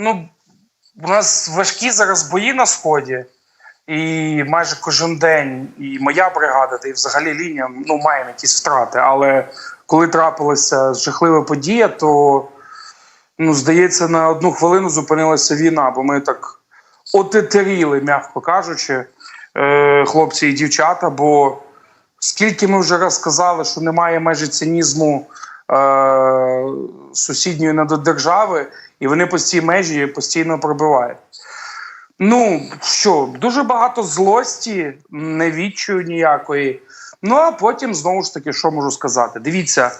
ну, у нас важкі зараз бої на сході, і майже кожен день, і моя бригада, та і взагалі лінія ну, маємо якісь втрати. Але коли трапилася жахлива подія, то ну, здається, на одну хвилину зупинилася війна, бо ми так отетеріли, м'яко кажучи, е, хлопці і дівчата. Бо скільки ми вже раз сказали, що немає майже цинізму е, сусідньої надодержави, і вони по цій межі постійно пробивають. Ну що, дуже багато злості, не відчую ніякої. Ну а потім знову ж таки, що можу сказати? Дивіться,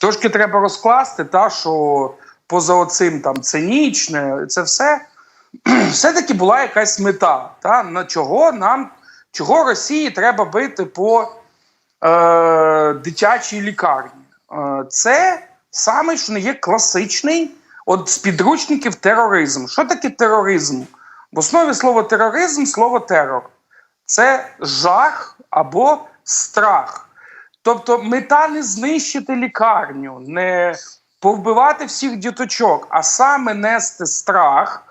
трошки треба розкласти, та що поза оцим там цинічне, це все все-таки була якась мета. Та на чого нам, чого Росії треба бити по е, дитячій лікарні? Е, це саме що не є класичний от з підручників тероризм. Що таке тероризм? В основі слова тероризм слово терор. Це жах або страх. Тобто мета не знищити лікарню, не повбивати всіх діточок, а саме нести страх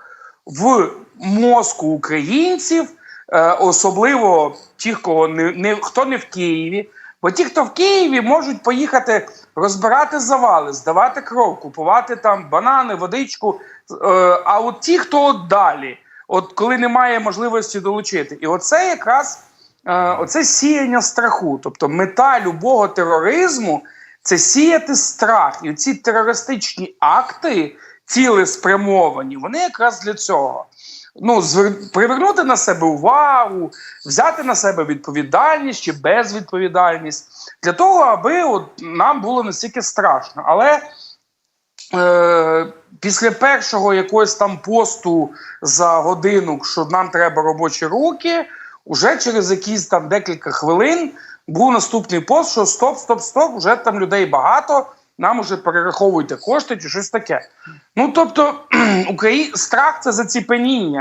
в мозку українців, е, особливо тих, кого не, не хто не в Києві. Бо ті, хто в Києві, можуть поїхати розбирати завали, здавати кров, купувати там банани, водичку. Е, а от ті, хто от далі, от коли немає можливості долучити, і оце якраз е, оце сіяння страху. Тобто мета любого тероризму це сіяти страх. І ці терористичні акти, цілеспрямовані, вони якраз для цього. Ну, звер... привернути на себе увагу, взяти на себе відповідальність чи безвідповідальність для того, аби от нам було настільки страшно. Але е, після першого якогось там посту за годину, що нам треба робочі руки, уже через якісь там декілька хвилин був наступний пост, що стоп, стоп, стоп, вже там людей багато. Нам уже перераховуйте кошти чи щось таке. Ну тобто, Украї... страх це заціпеніння.